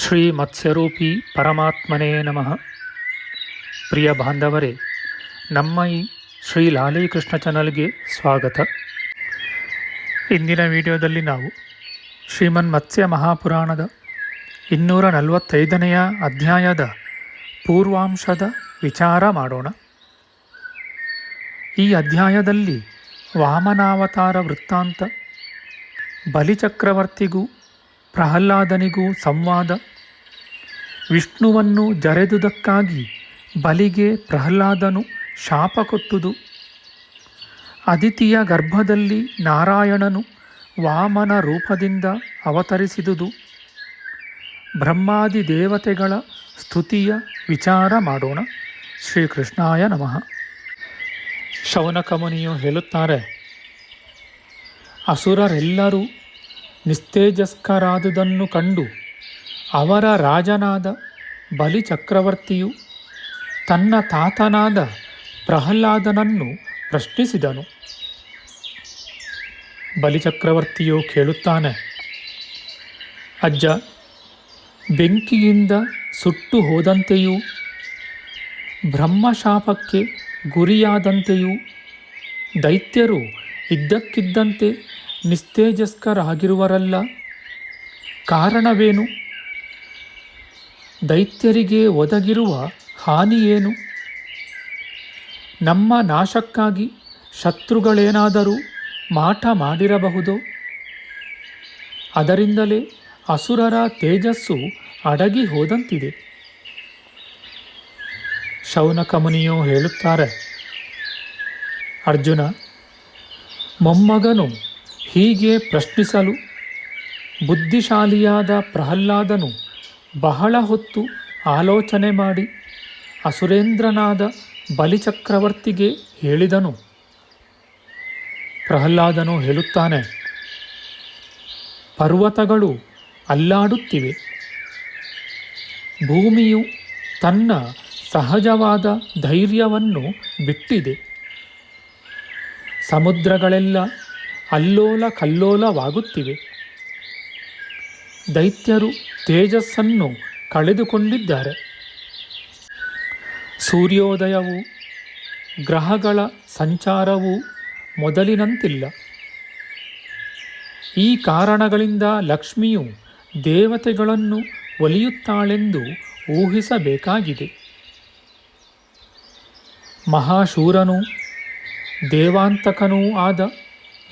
ಶ್ರೀ ಮತ್ಸ್ಯರೂಪಿ ಪರಮಾತ್ಮನೇ ನಮಃ. ಪ್ರಿಯ ಬಾಂಧವರೇ, ನಮ್ಮ ಈ ಶ್ರೀ ಲಾಲೀಕೃಷ್ಣ ಚಾನಲ್ಗೆ ಸ್ವಾಗತ. ಇಂದಿನ ವಿಡಿಯೋದಲ್ಲಿ ನಾವು ಶ್ರೀಮನ್ ಮತ್ಸ್ಯ ಮಹಾಪುರಾಣದ ಇನ್ನೂರ ನಲವತ್ತೈದನೆಯ ಅಧ್ಯಾಯದ ಪೂರ್ವಾಂಶದ ವಿಚಾರ ಮಾಡೋಣ. ಈ ಅಧ್ಯಾಯದಲ್ಲಿ ವಾಮನಾವತಾರ ವೃತ್ತಾಂತ ಬಲಿಚಕ್ರವರ್ತಿಗೂ ಪ್ರಹ್ಲಾದನಿಗೂ ಸಂವಾದ. ವಿಷ್ಣುವನ್ನು ಜರೆದುದಕ್ಕಾಗಿ ಬಲಿಗೆ ಪ್ರಹ್ಲಾದನು ಶಾಪ ಕೊಟ್ಟುದು. ಅದಿತಿಯ ಗರ್ಭದಲ್ಲಿ ನಾರಾಯಣನು ವಾಮನ ರೂಪದಿಂದ ಅವತರಿಸಿದುದು. ಬ್ರಹ್ಮಾದಿ ದೇವತೆಗಳ ಸ್ತುತಿಯ ವಿಚಾರ ಮಾಡೋಣ. ಶ್ರೀಕೃಷ್ಣಾಯ ನಮಃ. ಶೌನಕಮುನಿಯು ಹೇಳುತ್ತಾರೆ, ಅಸುರರೆಲ್ಲರೂ ನಿಸ್ತೇಜಸ್ಕರಾದುದನ್ನು ಕಂಡು ಅವರ ರಾಜನಾದ ಬಲಿಚಕ್ರವರ್ತಿಯು ತನ್ನ ತಾತನಾದ ಪ್ರಹ್ಲಾದನನ್ನು ಪ್ರಶ್ನಿಸಿದನು. ಬಲಿಚಕ್ರವರ್ತಿಯು ಕೇಳುತ್ತಾನೆ, ಅಜ್ಜ, ಬೆಂಕಿಯಿಂದ ಸುಟ್ಟು ಹೋದಂತೆಯೂ, ಬ್ರಹ್ಮಶಾಪಕ್ಕೆ ಗುರಿಯಾದಂತೆಯೂ ದೈತ್ಯರು ಇದ್ದಕ್ಕಿದ್ದಂತೆ ನಿಸ್ತೇಜಸ್ಕರಾಗಿರುವರಲ್ಲ. ಕಾರಣವೇನು? ದೈತ್ಯರಿಗೆ ಒದಗಿರುವ ಹಾನಿಯೇನು? ನಮ್ಮ ನಾಶಕ್ಕಾಗಿ ಶತ್ರುಗಳೇನಾದರೂ ಮಾಟ ಮಾಡಿರಬಹುದು? ಅದರಿಂದಲೇ ಅಸುರರ ತೇಜಸ್ಸು ಅಡಗಿ ಹೋದಂತಿದೆ. ಶೌನಕ ಮುನಿಯು ಹೇಳುತ್ತಾರೆ, ಅರ್ಜುನ, ಮೊಮ್ಮಗನು ಹೀಗೆ ಪ್ರಶ್ನಿಸಲು ಬುದ್ಧಿಶಾಲಿಯಾದ ಪ್ರಹ್ಲಾದನು ಬಹಳ ಹೊತ್ತು ಆಲೋಚನೆ ಮಾಡಿ ಅಸುರೇಂದ್ರನಾದ ಬಲಿಚಕ್ರವರ್ತಿಗೆ ಹೇಳಿದನು. ಪ್ರಹ್ಲಾದನು ಹೇಳುತ್ತಾನೆ, ಪರ್ವತಗಳು ಅಲ್ಲಾಡುತ್ತಿವೆ. ಭೂಮಿಯು ತನ್ನ ಸಹಜವಾದ ಧೈರ್ಯವನ್ನು ಬಿಟ್ಟಿದೆ. ಸಮುದ್ರಗಳೆಲ್ಲ ಅಲ್ಲೋಲ ಕಲ್ಲೋಲವಾಗುತ್ತಿವೆ. ದೈತ್ಯರು ತೇಜಸ್ಸನ್ನು ಕಳೆದುಕೊಂಡಿದ್ದಾರೆ. ಸೂರ್ಯೋದಯವು ಗ್ರಹಗಳ ಸಂಚಾರವು ಮೊದಲಿನಂತಿಲ್ಲ. ಈ ಕಾರಣಗಳಿಂದ ಲಕ್ಷ್ಮಿಯು ದೇವತೆಗಳನ್ನು ಒಲಿಯುತ್ತಾಳೆಂದು ಊಹಿಸಬೇಕಾಗಿದೆ. ಮಹಾಶೂರನೂ ದೇವಾಂತಕನೂ ಆದ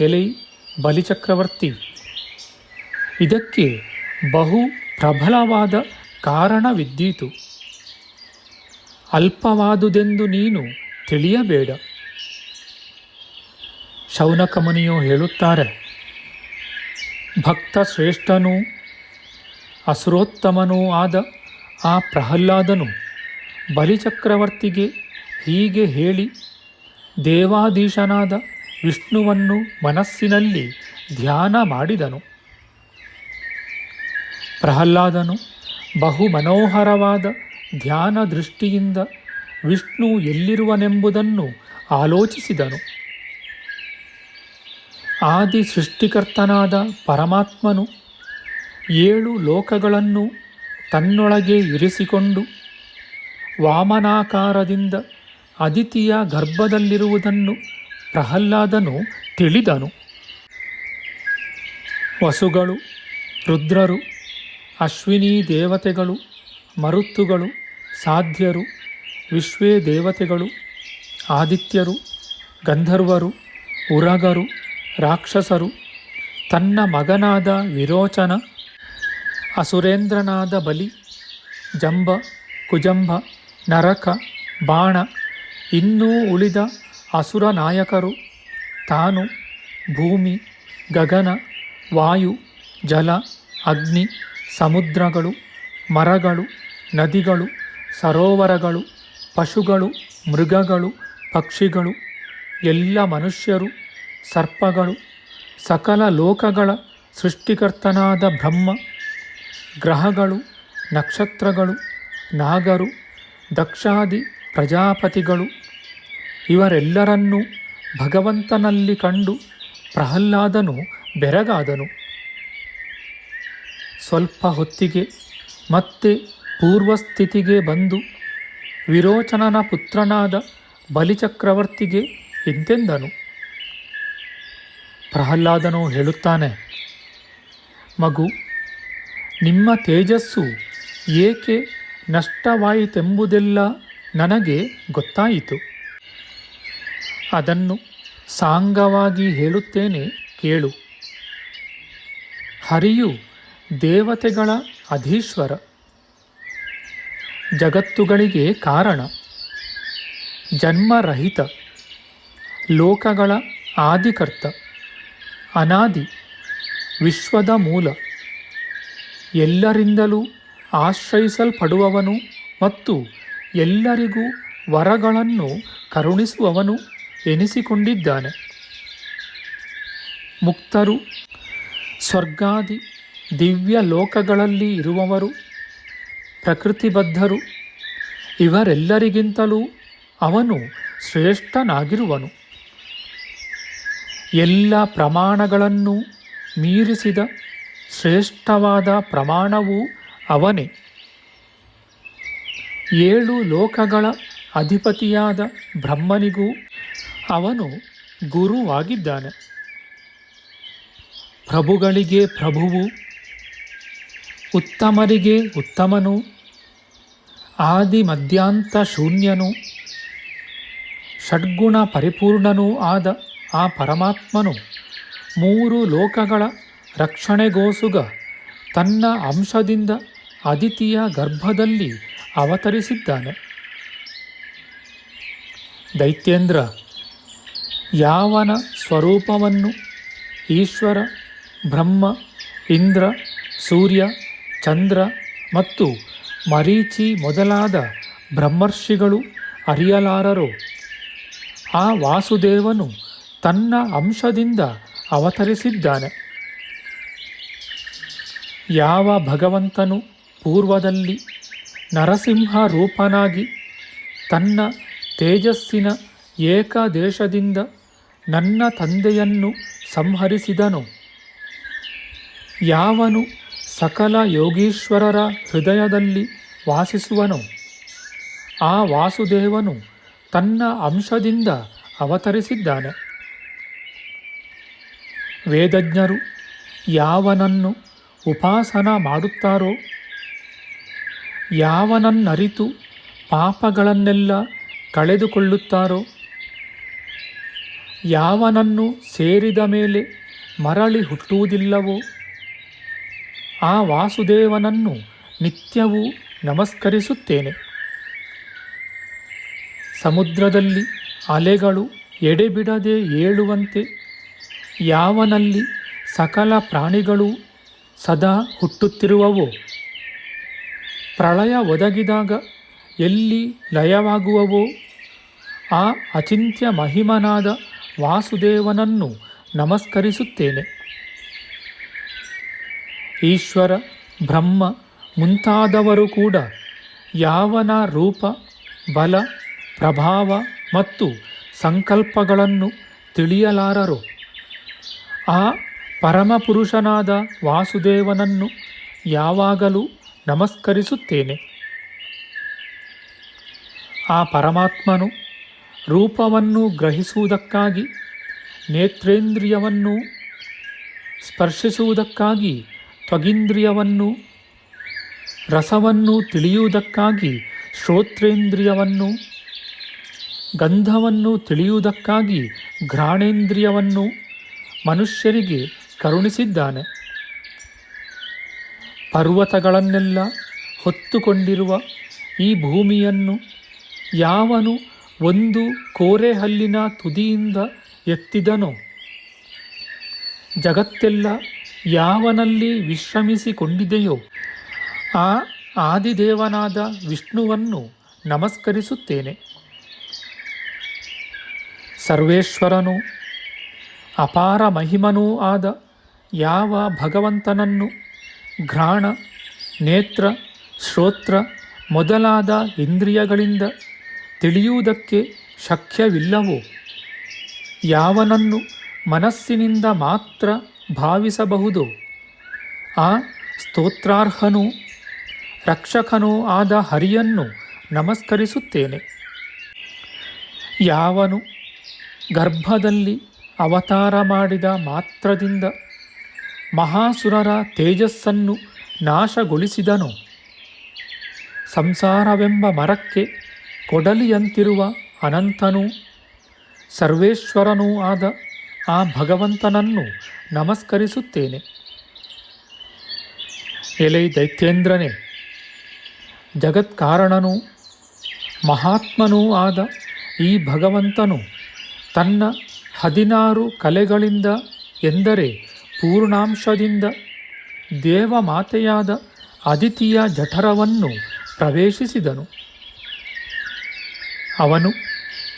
ಎಲೈ ಬಲಿಚಕ್ರವರ್ತಿ. ಇದಕ್ಕೆ ಬಹು ಪ್ರಬಲವಾದ ಕಾರಣವಿದ್ದೀತು. ಅಲ್ಪವಾದುದೆಂದು ನೀನು ತಿಳಿಯಬೇಡ. ಶೌನಕಮುನಿಯು ಹೇಳುತ್ತಾರೆ ಭಕ್ತ ಶ್ರೇಷ್ಠನೂ ಅಸುರೋತ್ತಮನೂ ಆದ ಆ ಪ್ರಹ್ಲಾದನು ಬಲಿಚಕ್ರವರ್ತಿಗೆ ಹೀಗೆ ಹೇಳಿ ದೇವಾಧೀಶನಾದ ವಿಷ್ಣುವನ್ನು ಮನಸ್ಸಿನಲ್ಲಿ ಧ್ಯಾನ ಮಾಡಿದನು. ಪ್ರಹ್ಲಾದನು ಬಹು ಮನೋಹರವಾದ ಧ್ಯಾನ ದೃಷ್ಟಿಯಿಂದ ವಿಷ್ಣು ಎಲ್ಲಿರುವನೆಂಬುದನ್ನು ಆಲೋಚಿಸಿದನು. ಆದಿ ಸೃಷ್ಟಿಕರ್ತನಾದ ಪರಮಾತ್ಮನು ಏಳು ಲೋಕಗಳನ್ನು ತನ್ನೊಳಗೆ ಇರಿಸಿಕೊಂಡು ವಾಮನಾಕಾರದಿಂದ ಅದಿತಿಯ ಗರ್ಭದಲ್ಲಿರುವುದನ್ನು ಪ್ರಹ್ಲಾದನು ತಿಳಿದನು. ವಸುಗಳು, ರುದ್ರರು, ಅಶ್ವಿನಿ ದೇವತೆಗಳು, ಮರುತ್ತುಗಳು, ಸಾಧ್ಯರು, ವಿಶ್ವೇ ದೇವತೆಗಳು, ಆದಿತ್ಯರು, ಗಂಧರ್ವರು, ಉರಗರು, ರಾಕ್ಷಸರು, ತನ್ನ ಮಗನಾದ ವಿರೋಚನ, ಅಸುರೇಂದ್ರನಾದ ಬಲಿ, ಜಂಬ, ಕುಜಂಬ, ನರಕ, ಬಾಣ, ಇನ್ನೂ ಉಳಿದ ಅಸುರ ನಾಯಕರು. ತಾನು ಭೂಮಿ, ಗಗನ, ವಾಯು, ಜಲ, ಅಗ್ನಿ, ಸಮುದ್ರಗಳು, ಮರಗಳು, ನದಿಗಳು, ಸರೋವರಗಳು, ಪಶುಗಳು, ಮೃಗಗಳು, ಪಕ್ಷಿಗಳು, ಎಲ್ಲ ಮನುಷ್ಯರು, ಸರ್ಪಗಳು, ಸಕಲ ಲೋಕಗಳ ಸೃಷ್ಟಿಕರ್ತನಾದ ಬ್ರಹ್ಮ, ಗ್ರಹಗಳು, ನಕ್ಷತ್ರಗಳು, ನಾಗರು, ದಕ್ಷಾದಿ ಪ್ರಜಾಪತಿಗಳು ಇವರೆಲ್ಲರನ್ನೂ ಭಗವಂತನಲ್ಲಿ ಕಂಡು ಪ್ರಹ್ಲಾದನು ಬೆರಗಾದನು. ಸ್ವಲ್ಪ ಹೊತ್ತಿಗೆ ಮತ್ತೆ ಪೂರ್ವಸ್ಥಿತಿಗೆ ಬಂದು ವಿರೋಚನನ ಪುತ್ರನಾದ ಬಲಿಚಕ್ರವರ್ತಿಗೆ ಎಂತೆಂದನು ಪ್ರಹ್ಲಾದನು ಹೇಳುತ್ತಾನೆ, ಮಗು, ನಿಮ್ಮ ತೇಜಸ್ಸು ಏಕೆ ನಷ್ಟವಾಯಿತೆಂಬುದೆಲ್ಲ ನನಗೆ ಗೊತ್ತಾಯಿತು. ಅದನ್ನು ಸಾಂಗವಾಗಿ ಹೇಳುತ್ತೇನೆ ಕೇಳು. ಹರಿಯು ದೇವತೆಗಳ ಅಧೀಶ್ವರ. ಜಗತ್ತುಗಳಿಗೆ ಕಾರಣ. ಜನ್ಮರಹಿತ. ಲೋಕಗಳ ಆದಿಕರ್ತ. ಅನಾದಿ. ವಿಶ್ವದ ಮೂಲ. ಎಲ್ಲರಿಂದಲೂ ಆಶ್ರಯಿಸಲ್ಪಡುವವನು ಮತ್ತು ಎಲ್ಲರಿಗೂ ವರಗಳನ್ನು ಕರುಣಿಸುವವನು. ಎನಿಸಿಕೊಂಡಿದ್ದಾನೆ. ಮುಕ್ತರು, ಸ್ವರ್ಗಾದಿ, ದಿವ್ಯ ಲೋಕಗಳಲ್ಲಿ ಇರುವವರು, ಪ್ರಕೃತಿಬದ್ಧರು, ಇವರೆಲ್ಲರಿಗಿಂತಲೂ ಅವನು ಶ್ರೇಷ್ಠನಾಗಿರುವನು. ಎಲ್ಲ ಪ್ರಮಾಣಗಳನ್ನು ಮೀರಿಸಿದ ಶ್ರೇಷ್ಠವಾದ ಪ್ರಮಾಣವೂ ಅವನೇ. ಏಳು ಲೋಕಗಳ ಅಧಿಪತಿಯಾದ ಬ್ರಹ್ಮನಿಗೂ ಅವನು ಗುರುವಾಗಿದ್ದಾನೆ. ಪ್ರಭುಗಳಿಗೆ ಪ್ರಭುವು, ಉತ್ತಮರಿಗೆ ಉತ್ತಮನು, ಆದಿ ಮಧ್ಯಾಂತ ಶೂನ್ಯನು, ಷಡ್ಗುಣ ಪರಿಪೂರ್ಣನೂ ಆದ ಆ ಪರಮಾತ್ಮನು ಮೂರು ಲೋಕಗಳ ರಕ್ಷಣೆಗೋಸುಗ ತನ್ನ ಅಂಶದಿಂದ ಅದಿತಿಯ ಗರ್ಭದಲ್ಲಿ ಅವತರಿಸಿದ್ದಾನೆ. ದೈತ್ಯೇಂದ್ರ ಯಾವನ ಸ್ವರೂಪವನ್ನು ಈಶ್ವರ, ಬ್ರಹ್ಮ, ಇಂದ್ರ, ಸೂರ್ಯ, ಚಂದ್ರ ಮತ್ತು ಮರೀಚಿ ಮೊದಲಾದ ಬ್ರಹ್ಮರ್ಷಿಗಳು ಅರಿಯಲಾರರು. ಆ ವಾಸುದೇವನು ತನ್ನ ಅಂಶದಿಂದ ಅವತರಿಸಿದ್ದಾನೆ. ಯಾವ ಭಗವಂತನು ಪೂರ್ವದಲ್ಲಿ ನರಸಿಂಹ ರೂಪನಾಗಿ ತನ್ನ ತೇಜಸ್ಸಿನ ಏಕದೇಶದಿಂದ ನನ್ನ ತಂದೆಯನ್ನು ಸಂಹರಿಸಿದನು. ಯಾವನು ಸಕಲ ಯೋಗೀಶ್ವರರ ಹೃದಯದಲ್ಲಿ ವಾಸಿಸುವನು, ಆ ವಾಸುದೇವನು ತನ್ನ ಅಂಶದಿಂದ ಅವತರಿಸಿದ್ದಾನೆ. ವೇದಜ್ಞರು ಯಾವನನ್ನು ಉಪಾಸನ ಮಾಡುತ್ತಾರೋ, ಯಾವನನ್ನರಿತು ಪಾಪಗಳನ್ನೆಲ್ಲ ಕಳೆದುಕೊಳ್ಳುತ್ತಾರೋ ಯಾವನನ್ನು ಸೇರಿದ ಮೇಲೆ ಮರಳಿ ಹುಟ್ಟುವುದಿಲ್ಲವೋ? ಆ ವಾಸುದೇವನನ್ನು ನಿತ್ಯವೂ ನಮಸ್ಕರಿಸುತ್ತೇನೆ. ಸಮುದ್ರದಲ್ಲಿ ಅಲೆಗಳು ಎಡೆಬಿಡದೆ ಏಳುವಂತೆ ಯಾವನಲ್ಲಿ ಸಕಲ ಪ್ರಾಣಿಗಳು ಸದಾ ಹುಟ್ಟುತ್ತಿರುವವೋ? ಪ್ರಳಯ ಒದಗಿದಾಗ ಎಲ್ಲಿ ಲಯವಾಗುವವೋ? ಆ ಅಚಿಂತ್ಯ ಮಹಿಮನಾದ ವಾಸುದೇವನನ್ನು ನಮಸ್ಕರಿಸುತ್ತೇನೆ. ಈಶ್ವರ, ಬ್ರಹ್ಮ ಮುಂತಾದವರು ಕೂಡ ಯಾವನ ರೂಪ, ಬಲ, ಪ್ರಭಾವ ಮತ್ತು ಸಂಕಲ್ಪಗಳನ್ನು ತಿಳಿಯಲಾರರು. ಆ ಪರಮಪುರುಷನಾದ ವಾಸುದೇವನನ್ನು ಯಾವಾಗಲೂ ನಮಸ್ಕರಿಸುತ್ತೇನೆ. ಆ ಪರಮಾತ್ಮನು ರೂಪವನ್ನು ಗ್ರಹಿಸುವುದಕ್ಕಾಗಿ, ನೇತ್ರೇಂದ್ರಿಯವನ್ನು ಸ್ಪರ್ಶಿಸುವುದಕ್ಕಾಗಿ, ತ್ವಗಿಂದ್ರಿಯವನ್ನು, ರಸವನ್ನು ತಿಳಿಯುವುದಕ್ಕಾಗಿ, ಶ್ರೋತ್ರೇಂದ್ರಿಯವನ್ನು, ಗಂಧವನ್ನು ತಿಳಿಯುವುದಕ್ಕಾಗಿ, ಘ್ರಾಣೇಂದ್ರಿಯವನ್ನು ಮನುಷ್ಯರಿಗೆ ಕರುಣಿಸಿದ್ದಾನೆ. ಪರ್ವತಗಳನ್ನೆಲ್ಲ ಹೊತ್ತುಕೊಂಡಿರುವ ಈ ಭೂಮಿಯನ್ನು ಯಾವನು ಒಂದು ಕೋರೆಹಲ್ಲಿನ ತುದಿಯಿಂದ ಎತ್ತಿದನು. ಜಗತ್ತೆಲ್ಲ ಯಾವನಲ್ಲಿ ವಿಶ್ರಮಿಸಿಕೊಂಡಿದೆಯೋ ಆ ಆದಿದೇವನಾದ ವಿಷ್ಣುವನ್ನು ನಮಸ್ಕರಿಸುತ್ತೇನೆ. ಸರ್ವೇಶ್ವರನು ಅಪಾರ ಮಹಿಮನೂ ಆದ ಯಾವ ಭಗವಂತನನ್ನು ಘ್ರಾಣ, ನೇತ್ರ, ಶ್ರೋತ್ರ ಮೊದಲಾದ ಇಂದ್ರಿಯಗಳಿಂದ ತಿಳಿಯುವುದಕ್ಕೆ ಶಕ್ಯವಿಲ್ಲವೋ? ಯಾವನನ್ನು ಮನಸ್ಸಿನಿಂದ ಮಾತ್ರ ಭಾವಿಸಬಹುದು? ಆ ಸ್ತೋತ್ರಾರ್ಹನೂ ರಕ್ಷಕನೂ ಆದ ಹರಿಯನ್ನು ನಮಸ್ಕರಿಸುತ್ತೇನೆ. ಯಾವನು ಗರ್ಭದಲ್ಲಿ ಅವತಾರ ಮಾಡಿದ ಮಾತ್ರದಿಂದ ಮಹಾಸುರರ ತೇಜಸ್ಸನ್ನು ನಾಶಗೊಳಿಸಿದನು? ಸಂಸಾರವೆಂಬ ಮರಕ್ಕೆ ಕೊಡಲಿಯಂತಿರುವ ಅನಂತನೂ, ಸರ್ವೇಶ್ವರನೂ ಆದ ಆ ಭಗವಂತನನ್ನು ನಮಸ್ಕರಿಸುತ್ತೇನೆ. ಎಲೈ ದೈತ್ಯೇಂದ್ರನೇ, ಜಗತ್ಕಾರಣನೂ, ಮಹಾತ್ಮನೂ ಆದ ಈ ಭಗವಂತನು ತನ್ನ ಹದಿನಾರು ಕಲೆಗಳಿಂದ ಎಂದರೆ ಪೂರ್ಣಾಂಶದಿಂದ ದೇವಮಾತೆಯಾದ ಅದಿತಿಯ ಜಠರವನ್ನು ಪ್ರವೇಶಿಸಿದನು. ಅವನು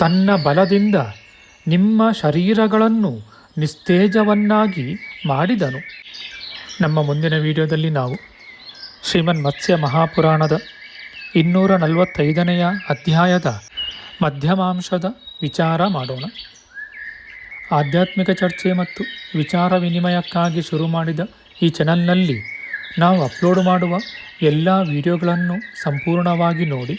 ತನ್ನ ಬಲದಿಂದ ನಿಮ್ಮ ಶರೀರಗಳನ್ನು ನಿಸ್ತೇಜವನ್ನಾಗಿ ಮಾಡಿದನು. ನಮ್ಮ ಮುಂದಿನ ವಿಡಿಯೋದಲ್ಲಿ ನಾವು ಶ್ರೀಮನ್ ಮತ್ಸ್ಯ ಮಹಾಪುರಾಣದ ಇನ್ನೂರ ನಲವತ್ತೈದನೆಯ ಅಧ್ಯಾಯದ ಮಧ್ಯಮಾಂಶದ ವಿಚಾರ ಮಾಡೋಣ. ಆಧ್ಯಾತ್ಮಿಕ ಚರ್ಚೆ ಮತ್ತು ವಿಚಾರ ವಿನಿಮಯಕ್ಕಾಗಿ ಶುರು ಮಾಡಿದ ಈ ಚಾನಲ್ನಲ್ಲಿ ನಾವು ಅಪ್ಲೋಡ್ ಮಾಡುವ ಎಲ್ಲ ವಿಡಿಯೋಗಳನ್ನು ಸಂಪೂರ್ಣವಾಗಿ ನೋಡಿ.